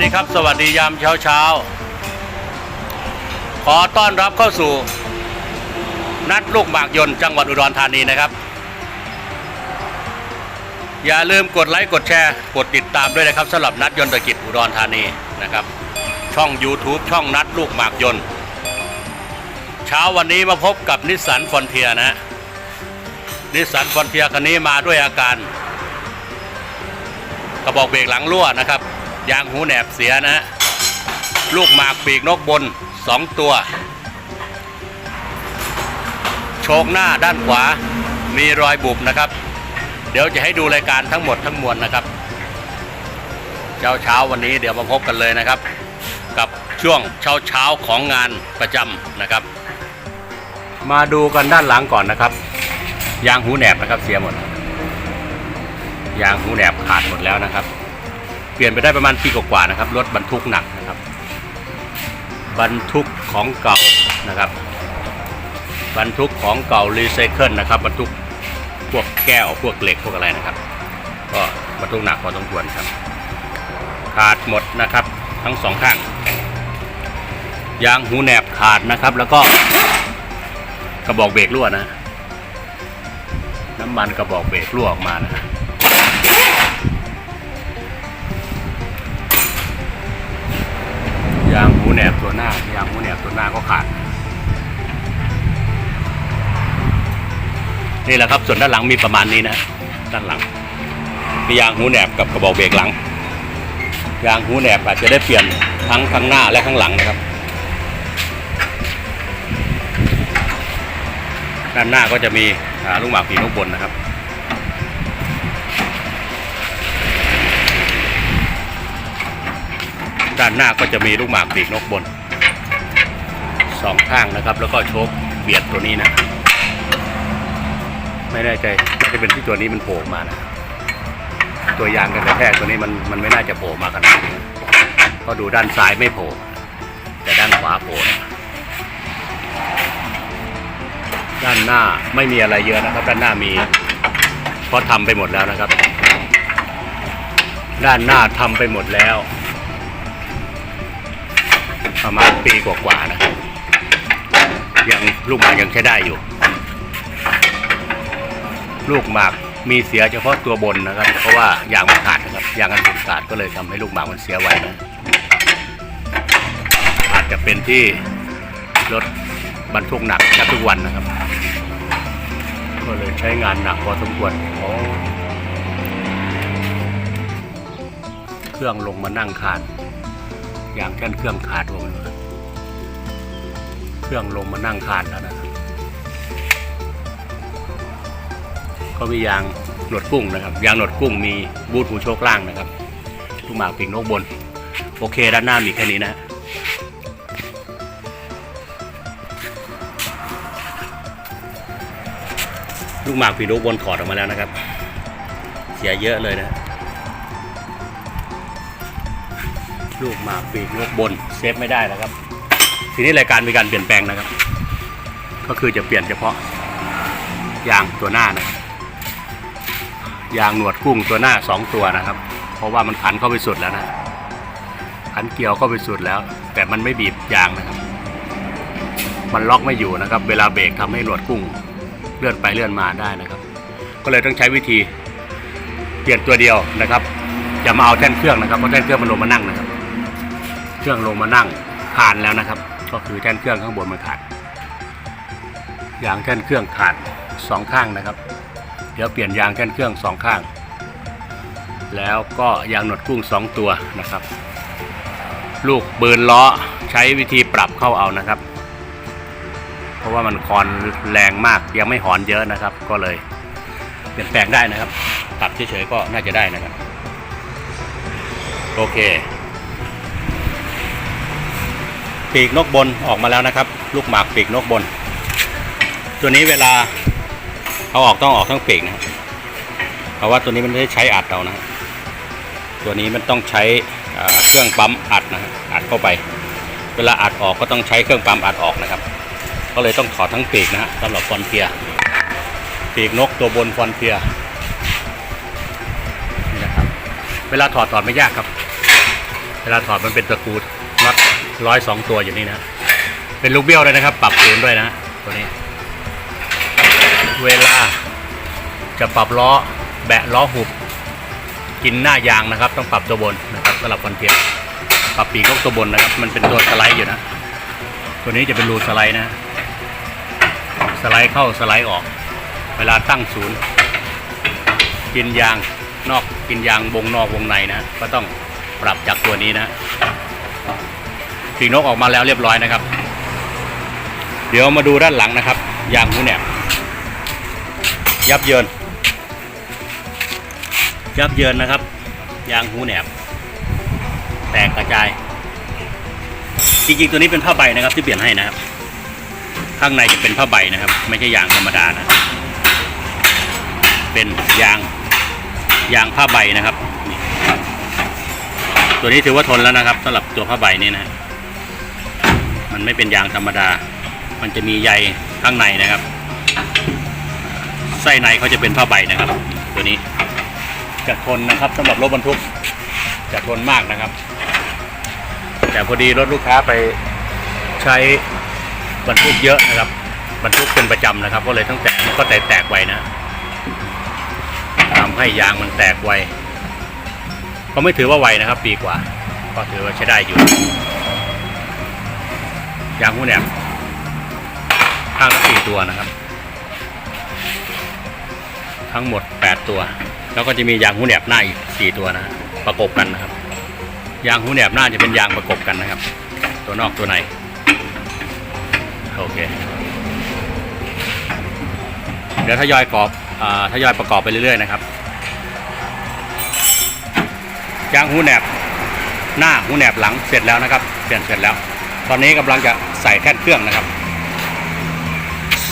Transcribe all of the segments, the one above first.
ดีครับ สวัสดียามเช้าเช้าขอต้อนรับเข้าสู่ นัดลูกหมากยนต์จังหวัดอุดรธานีนะครับ อย่าลืมกดไลค์กดแชร์ กดติดตามด้วยนะครับสำหรับนัดยนต์ตะกิจอุดรธานีนะครับ ช่อง YouTube ช่องนัดลูกหมากยนต์ เช้าวันนี้มาพบกับนิสสันฟอนเทียนะฮะนิสสันฟอนเทียคันนี้มาด้วยอาการกระบอกเบรกหลังรั่วนะครับ ยางหูแหนบเสียนะฮะลูกหมากปีกนกบน 2 ตัว โชกหน้าด้านขวามีรอยบุบนะครับ เดี๋ยวจะให้ดูรายการทั้งหมดทั้งมวลนะครับ เช้าเช้าวันนี้เดี๋ยวมาพบกันเลยนะครับ กับช่วงเช้าเช้าของงานประจำนะครับ มาดูกันด้านหลังก่อนนะครับยางหูแหนบนะครับเสียหมดยางหูแหนบขาดหมดแล้วนะครับ ลี่ยนไปได้ประมาณปีกว่าๆนะครับรถบรรทุกหนักนะครับ บรรทุกของเก่านะครับ บรรทุกของเก่ารีไซเคิลนะครับบรรทุกพวกแก้วพวกเหล็กพวกอะไรนะครับ ก็บรรทุกหนักพอสมควรครับ ขาดหมดนะครับทั้งสองข้างยางหูแหนบขาดนะครับ แล้วก็กระบอกเบรกรั่วนะ น้ำมันกระบอกเบรกรั่วออกมานะ แหนบตัวหน้ายางหูแหนบตัวหน้าก็ขาด นี่แหละครับส่วนด้านหลังมีประมาณนี้นะด้านหลัง มียางหูแหนบกับกระบอกเบรกหลัง ยางหูแหนบอาจจะได้เปลี่ยนทั้งข้างหน้าและข้างหลังนะครับ ด้านหน้าก็จะมีลูกหมากผีลูกบนนะครับ ด้านหน้าก็จะมีลูกหมากปีกนกบนสองข้างนะครับ แล้วก็โชคเบียดตัวนี้นะ ไม่แน่ใจน่าจะเป็นที่ตัวนี้มันโผล่มานะ ตัวยางกันกระแทกตัวนี้มันมันไม่น่าจะโผล่มาขนาดนี้เพราะดูด้านซ้ายไม่โผล่แต่ด้านขวาโผล่ด้านหน้าไม่มีอะไรเยอะนะครับ ด้านหน้ามีเพราะทำไปหมดแล้วนะครับ ด้านหน้าทำไปหมดแล้ว ประมาณปีกว่าๆนะครับ ยังลูกหมากยังใช้ได้อยู่ ลูกหมากมีเสียเฉพาะตัวบนนะครับ เพราะว่ายางมันขาดนะครับยางกันสุดขาดก็เลยทำให้ลูกหมากมันเสียไวนะอาจจะเป็นที่รถบรรทุกหนักแทบทุกวันนะครับ ก็เลยใช้งานหนักพอสมควรเครื่องลงมานั่งคาน ยางแท่นเครื่องขาดลงเลยเครื่องลงมานั่งคานแล้วนะก็มียางหนวดกุ้งนะครับ ยางหนวดกุ้งมีบูทหูโชคล่างนะครับลูกหมากปีกนกบน โอเคด้านหน้ามีแค่นี้นะลูกหมากปีกนกบนถอดออกมาแล้วนะครับ เสียเยอะเลยนะ ลูกหมากปีกนกบนเซฟไม่ได้นะครับ ทีนี้รายการมีการเปลี่ยนแปลงนะครับ ก็คือจะเปลี่ยนเฉพาะยางตัวหน้านะครับยางหนวดกุ้งตัวหน้าสองตัวนะครับ เพราะว่ามันขันเข้าไปสุดแล้วนะขันเกี่ยวเข้าไปสุดแล้ว แต่มันไม่บีบยางนะครับ มันล็อกไม่อยู่นะครับ เวลาเบรกทำให้หนวดกุ้งเลื่อนไปเลื่อนมาได้นะครับ ก็เลยต้องใช้วิธีเปลี่ยนตัวเดียวนะครับอย่ามาเอาแท่นเครื่องนะครับเพราะแท่นเครื่องมันลงมานั่งนะครับ เครื่องลงมานั่งขาดแล้วนะครับ ก็คือแท่นเครื่องข้างบนมันขาดยางแท่นเครื่องขาดสองข้างนะครับ เดี๋ยวเปลี่ยนยางแท่นเครื่องสองข้าง แล้วก็ยางหนวดกุ้งสองตัวนะครับ ลูกเบิร์นล้อใช้วิธีปรับเข้าเอานะครับ เพราะว่ามันคอนแรงมากยังไม่หอนเยอะนะครับ ก็เลยเปลี่ยนแปลงได้นะครับปรับเฉยๆก็น่าจะได้นะครับ โอเค ปีกนกบนออกมาแล้วนะครับ ลูกหมากปีกนกบน ตัวนี้เวลาเอาออกต้องออกทั้งปีกนะครับเพราะว่าตัวนี้มันไม่ได้ใช้อัดเอานะตัวนี้มันต้องใช้เครื่องปั๊มอัดนะอัดเข้าไป เวลาอัดออกก็ต้องใช้เครื่องปั๊มอัดออกนะครับ ก็เลยต้องถอดทั้งปีกนะฮะสำหรับฟอนเทียปีกนกตัวบนฟอนเทียนี่นะครับ เวลาถอดถอดไม่ยากครับ เวลาถอดมันเป็นตะกรูน็อต ร้อยสองตัวอยู่นี่นะ เป็นลูกเบี้ยวเลยนะครับ ปรับศูนย์ด้วยนะตัวนี้ เวลาจะปรับล้อแบะล้อหุบ กินหน้ายางนะครับ ต้องปรับตัวบนนะครับสำหรับคอนเทียปรับปีกนกตัวบนนะครับ มันเป็นตัวสไลด์อยู่นะ ตัวนี้จะเป็นรูสไลด์นะ สไลด์เข้าสไลด์ออก เวลาตั้งศูนย์ กินยางนอกกินยางวงนอกวงในนะ ก็ต้องปรับจากตัวนี้นะ ปีกนกออกมาแล้วเรียบร้อยนะครับ เดี๋ยวมาดูด้านหลังนะครับ ยางหูแหนบยับเยิน ยับเยินนะครับ ยางหูแหนบ แตกกระจาย จริงๆตัวนี้เป็นผ้าใบนะครับ ที่เปลี่ยนให้นะครับ ข้างในจะเป็นผ้าใบนะครับ ไม่ใช่ยางธรรมดานะ เป็นยางยางผ้าใบนะครับ ตัวนี้ถือว่าทนแล้วนะครับสำหรับตัวผ้าใบนี่นะ มันไม่เป็นยางธรรมดา มันจะมีใยข้างในนะครับไส้ในเขาจะเป็นผ้าใบนะครับ ตัวนี้จะทนนะครับสำหรับรถบรรทุกจะทนมากนะครับ แต่พอดีรถลูกค้าไปใช้บรรทุกเยอะนะครับ บรรทุกเป็นประจำนะครับ ก็เลยต้งแตกมันก็แตกแตกไวนะทำให้ยางมันแตกไวก็ไม่ถือว่าไวนะครับ ปีกว่า ก็ถือว่าใช้ได้อยู่ ยางหูแหนบข้างละสี่ตัวนะครับ ทั้งหมดแปดตัว แล้วก็จะมียางหูแหนบหน้าอีกสี่ตัวนะประกบกันนะครับ ยางหูแหนบหน้าจะเป็นยางประกบกันนะครับ ตัวนอกตัวในโอเคเดี๋ยวทยอยกรอบอาทยอยประกอบไปเรื่อยๆนะครับยางหูแหนบหน้าหูแหนบหลังเสร็จแล้วนะครับ เปลี่ยนเสร็จแล้ว ตอนนี้กำลังจะใส่แท่นเครื่องนะครับ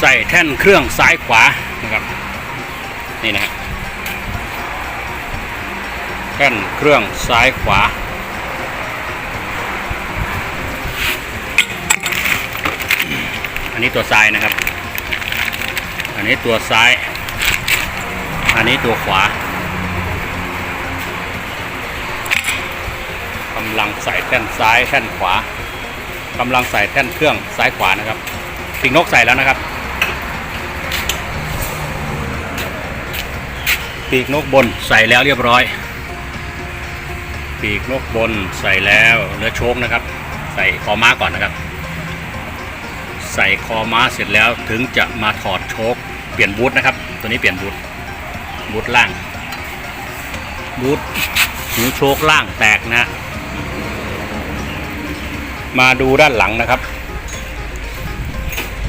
ใส่แท่นเครื่องซ้ายขวานะครับนี่นะฮะแท่นเครื่องซ้ายขวาอันนี้ตัวซ้ายนะครับ อันนี้ตัวซ้าย อันนี้ตัวขวากำลังใส่แท่นซ้ายแท่นขวา กำลังใส่แท่นเครื่องซ้ายขวานะครับปีกนกใส่แล้วนะครับปีกนกบนใส่แล้วเรียบร้อย ปีกนกบนใส่แล้วเหลือโชคนะครับ ใส่คอม้าก่อนนะครับ ใส่คอม้าเสร็จแล้วถึงจะมาถอดโชคเปลี่ยนบูทนะครับ ตัวนี้เปลี่ยนบูทบูทล่างบูทหูโชคล่างแตกนะ มาดูด้านหลังนะครับ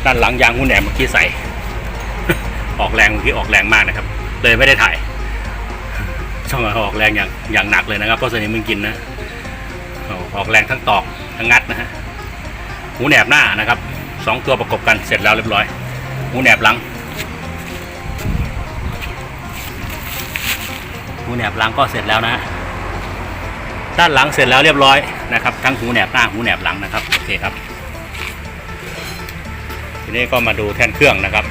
ด้านหลังยางหุ้นแหนมเมื่อกี้ใส่ ออกแรงเมื่อกี้ออกแรงมากนะครับ เลยไม่ได้ถ่าย ช่องออกแรงอย่างอย่างหนักเลยนะครับเพราะสนิมมึงกินนะออกแรงทั้งตอกทั้งงัดนะฮะหูแหนบหน้านะครับสองตัวประกบกันเสร็จแล้วเรียบร้อยหูแหนบหลังหูแหนบหลังก็เสร็จแล้วนะ ด้านหลังเสร็จแล้วเรียบร้อยนะครับทั้งหูแหนบหน้าหูแหนบหลังนะครับโอเคครับ ทีนี้ก็มาดูแท่นเครื่องนะครับ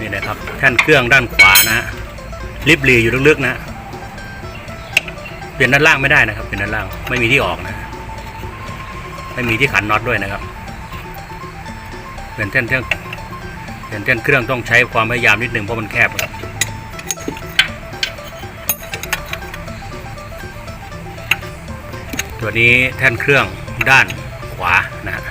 นี่นะครับแท่นเครื่องด้านขวานะฮะลิบลีอยู่ลึกๆนะเปลี่ยนด้านล่างไม่ได้นะครับเปลี่ยนด้านล่างไม่มีที่ออกนะ ไม่มีที่ขันน็อตด้วยนะครับเปลี่ยนแท่นเครื่องเปลี่ยนแท่นเครื่องต้องใช้ความพยายามนิดนึงเพราะมันแคบครับ ตัวนี้แท่นเครื่องด้านขวานะฮะ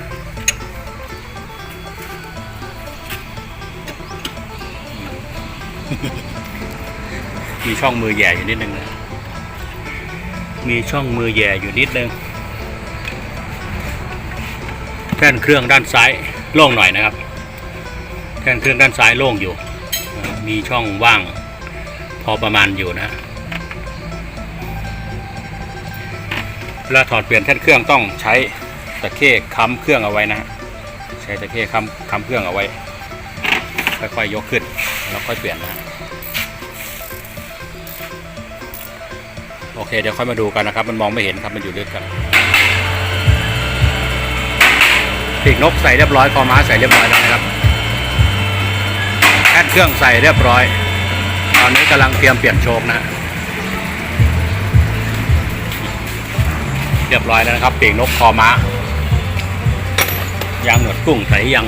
มีช่องมือแหย่อยู่นิดนึงนะมีช่องมือแหย่อยู่นิดนึงแท่นเครื่องด้านซ้ายโล่งหน่อยนะครับ แท่นเครื่องด้านซ้ายโล่งอยู่ มีช่องว่างพอประมาณอยู่นะ เวลาถอดเปลี่ยนแท่นเครื่องต้องใช้ตะเข้ค้ำเครื่องเอาไว้นะใช้ตะเข้ค้ำค้ำเครื่องเอาไว้ ค่อยๆยกขึ้นแล้วค่อยเปลี่ยนนะโอเคเดี๋ยวค่อยมาดูกันนะครับ มันมองไม่เห็นครับมันอยู่ลึกกันปีกนกใส่เรียบร้อยคอม้าใส่เรียบร้อยแล้วนะครับแท่นเครื่องใส่เรียบร้อย ตอนนี้กำลังเตรียมเปลี่ยนโชคนะฮะ เรียบร้อยแล้วนะครับปีกนกคอม้ายางหนวดกุ้งใส่ยัง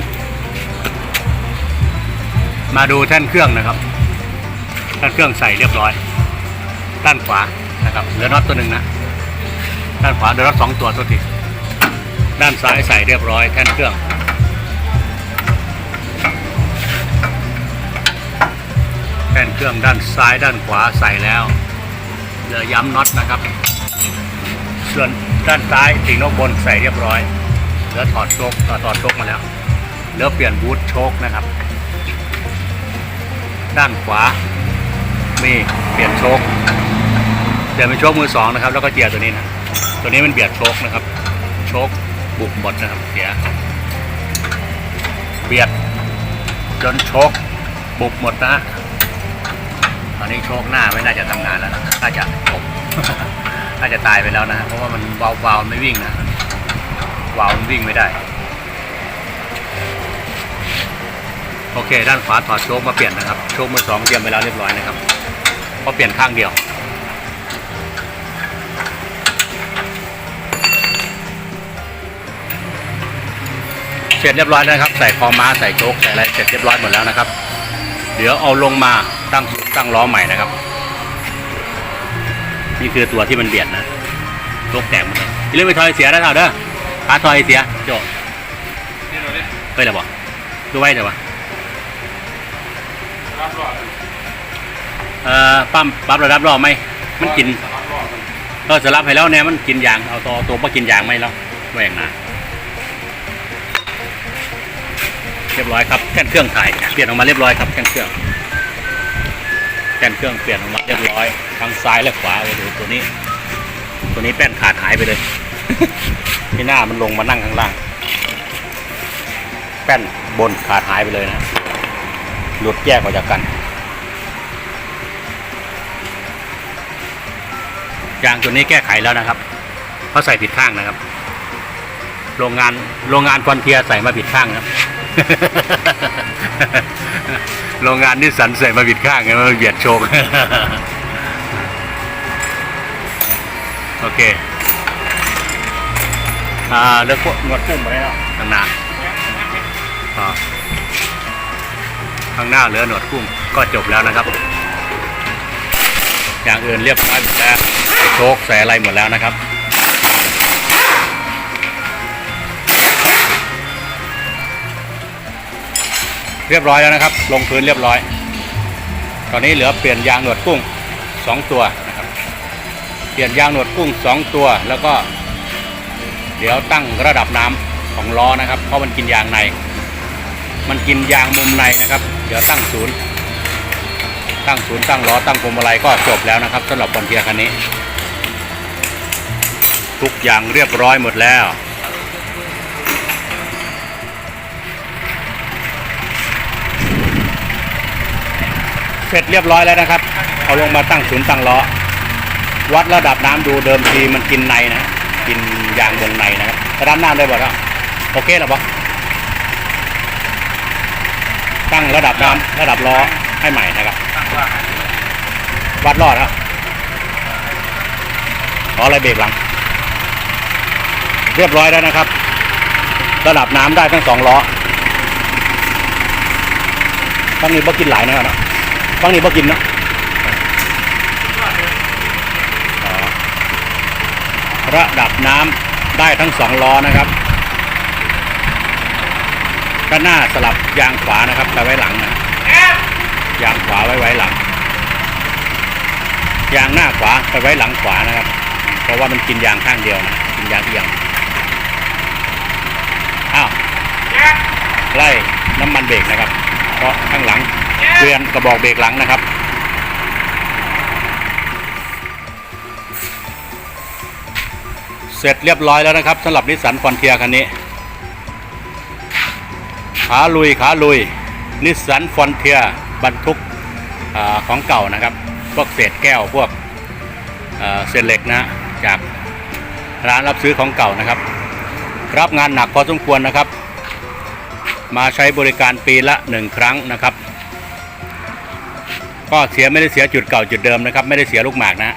มาดูแท่นเครื่องนะครับแท่นเครื่องใส่เรียบร้อย ด้านขวานะครับเหลือน็อตตัวหนึ่งนะ ด้านขวาเหลือน็อตสองตัวตัวทีด้านซ้ายใส่เรียบร้อยแท่นเครื่อง แท่นเครื่องด้านซ้ายด้านขวาใส่แล้วเหลือย้ำน็อตนะครับส่วน ด้านซ้ายปีนกบนใส่เรียบร้อยเหลือถอดโชคถอดถอดโชคมาแล้วเหลือเปลี่ยนบูทโชคนะครับ ด้านขวามีเปลี่ยนโชคเปลี่ยนเป็นโชคมือสองนะครับ แล้วก็เจียร์ตัวนี้นะตัวนี้มันเบียดโชคนะครับ โชคบุกหมดนะครับเสียเบียดจนโชคบุกหมดนะฮะตอนนี้โชคหน้าไม่น่าจะทำงานแล้วนะน่าจะจบ น่าจะตายไปแล้วนะเพราะว่ามันวาววาวไม่วิ่งนะวาวมันวิ่งไม่ได้ โอเค ด้านขวาถอดโชคมาเปลี่ยนนะครับ โชคมือสองเตรียมไปแล้วเรียบร้อยนะครับเพราเปลี่ยนข้างเดียวเสร็จเรียบร้อยนะครับ ใส่คอม้าใส่โชคใส่อะไรเสร็จเรียบร้อยหมดแล้วนะครับ เดี๋ยวเอาลงมาตั้งตั้งล้อใหม่นะครับ นี่คือตัวที่มันเบียดนะโชคแตกหมดเลยอย่าลืมไปทอยเสียนะเท่าเด้อพาทอยเสียโจนี่เราเล่นไปแล้วบ่ดูไว้เดี๋ยววะเอ่อปั๊มปรับระดับรอบไหมมันกินรับรอดเออสลับให้แล้วเนี่ยมันกินยางเอาตัวตัวมากินยางไหมแล้วว่าอย่างนั้นเรียบร้อยครับแค่นเครื่องถ่ายเปลี่ยนออกมาเรียบร้อยครับแค่นเครื่อง แค่นเครื่องเปลี่ยนออกมาเรียบร้อยทั้งซ้ายและขวาเลยดูตัวนี้ ตัวนี้แป้นขาดหายไปเลยที่หน้ามันลงมานั่งข้างล่าง แป้นบนขาดหายไปเลยนะหลุดแยกออกจากกันยางตัวนี้แก้ไขแล้วนะครับเพราะใส่ผิดข้างนะครับ โรงงานโรงงานคอนเทียใส่มาผิดข้างนะครับ โรงงานนิสสันใส่มาผิดข้างไงมันเบียดโชกโอเค อ่าเลือกพวกหนวดกุ้มได้แล้วข้างหน้าข้างหน้าเหลือหนวดกุ้งก็จบแล้วนะครับ อย่างอื่นเรียบร้อยหมดแล้วโชคใส่อะไรหมดแล้วนะครับ เรียบร้อยแล้วนะครับ ลงพื้นเรียบร้อย ตอนนี้เหลือเปลี่ยนยางหนวดกุ้งสองตัวนะครับเปลี่ยนยางหนวดกุ้งสองตัว แล้วก็ เดี๋ยวตั้งระดับน้ำของล้อนะครับ เพราะมันกินยางใน มันกินยางมุมในนะครับ เดี๋ยวตั้งศูนย์ตั้งศูนย์ตั้งล้อตั้งพวงมาลัยก็จบแล้วนะครับสำหรับคอนเทียคันนี้ ทุกอย่างเรียบร้อยหมดแล้ว สร็จเรียบร้อยแล้วนะครับ เอาลงมาตั้งศูนย์ตั้งล้อ วัดระดับน้ำดูเดิมทีมันกินในนะ กินยางวงในนะครับระดับน้ำได้บ่แล้วโอเคหรอปะตั้งระดับน้ำระดับล้อให้ใหม่นะครับ วัดรอดครับขออะไรเบรกหลัง เรียบร้อยแล้วนะครับ ระดับน้ำได้ทั้งสองล้อฟังนี้บ่กินหลายนะครับนะ ฟังนี้บ่กินเนาะระดับน้ำได้ทั้งสองล้อนะครับด้านหน้าสลับยางขวานะครับไปไว้หลังนะยางขวาไว้ไว้หลัง ยางหน้าขวาไปไว้หลังขวานะครับ เพราะว่ามันกินยางข้างเดียวนะกินยางเอียงอ้าวไล่น้ำมันเบรกนะครับ เพราะข้างหลัง เกวียนกระบอกเบรกหลังนะครับ เสร็จเรียบร้อยแล้วนะครับสำหรับนิสสันฟอนเทียคันนี้ ขาลุยขาลุยนิสสันฟอนเทียบรรทุกอของเก่านะครับ พวกเศษแก้วพวกเอ่อเศษเหล็กนะจากร้านรับซื้อของเก่านะครับ รับงานหนักพอสมควรนะครับ มาใช้บริการปีละหนึ่งครั้งนะครับ ก็เสียไม่ได้เสียจุดเก่าจุดเดิมนะครับ ไม่ได้เสียลูกหมากนะ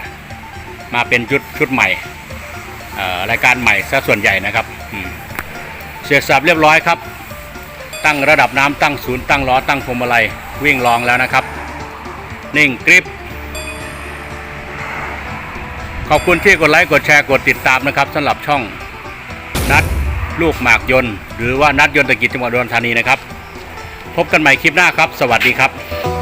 มาเป็นชุดชุดใหม่รายการใหม่ซะส่วนใหญ่นะครับเสร็จสับเรียบร้อยครับ ตั้งระดับน้ำตั้งศูนย์ตั้งล้อตั้งพวงมาลัยวิ่งลองแล้วนะครับ นิ่งกริปขอบคุณที่กดไลค์กดแชร์กดติดตามนะครับสำหรับช่องนัดลูกหมากยนต์ หรือว่านัดยนตกิจจังหวัดอุดรธานีนะครับ พบกันใหม่คลิปหน้าครับ สวัสดีครับ